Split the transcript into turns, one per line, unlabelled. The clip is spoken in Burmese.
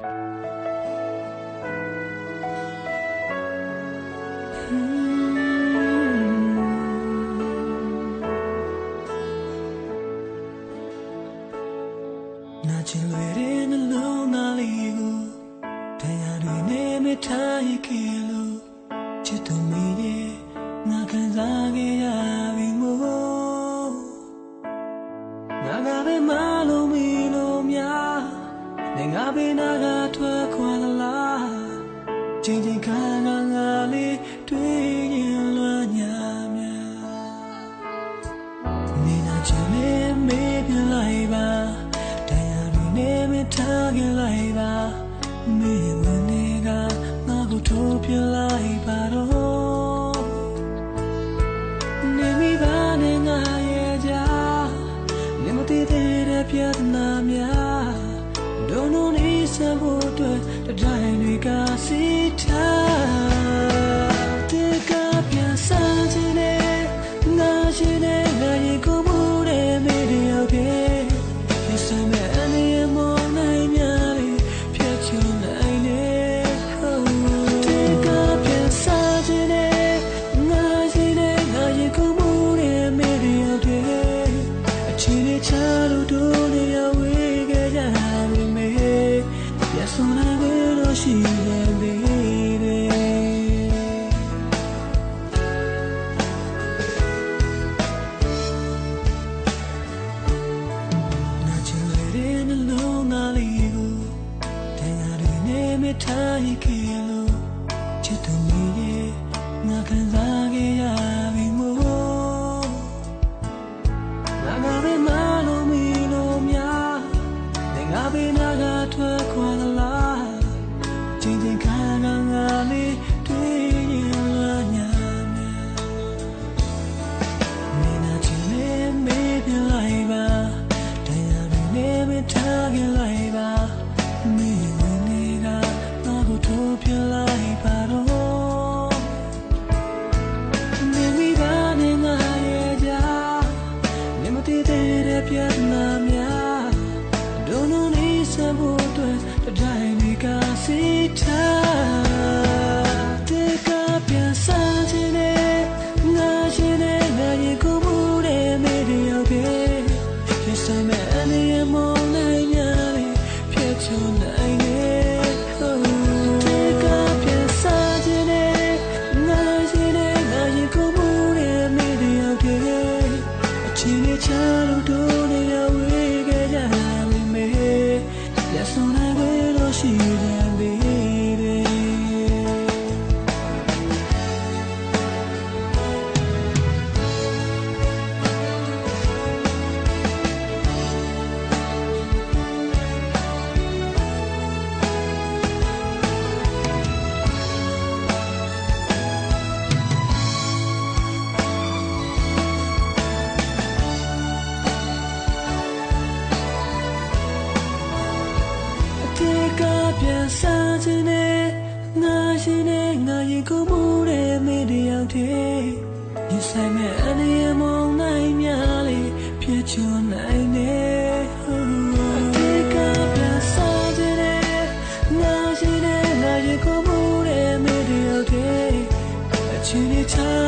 နာချင်လွယ်တဲ့နှလုံးသားလေးကိုတရားတွေနဲ့မထားရခဲ့လို့ချစ်သူမီ ငါဘေးနာကထွက်ခွာလားချိန်ချိန်ခါငါငါလေးတွေ့ရင်လွမ်းညာ ဖို့အတွက်တတိုင်း たい気 time. ကိုမူတဲ့မိတယောက်တည်းဒီဆိုင်မဲ့အန္တရာယ်မုံနိုင်များလေဖြစ်ချွန်နိုင်နေအတေကပြစားတဲ့ငါရှိတဲ့ငါရဲ့ကိုမူတဲ့မိတယောက်တည်းအချင်းချင်း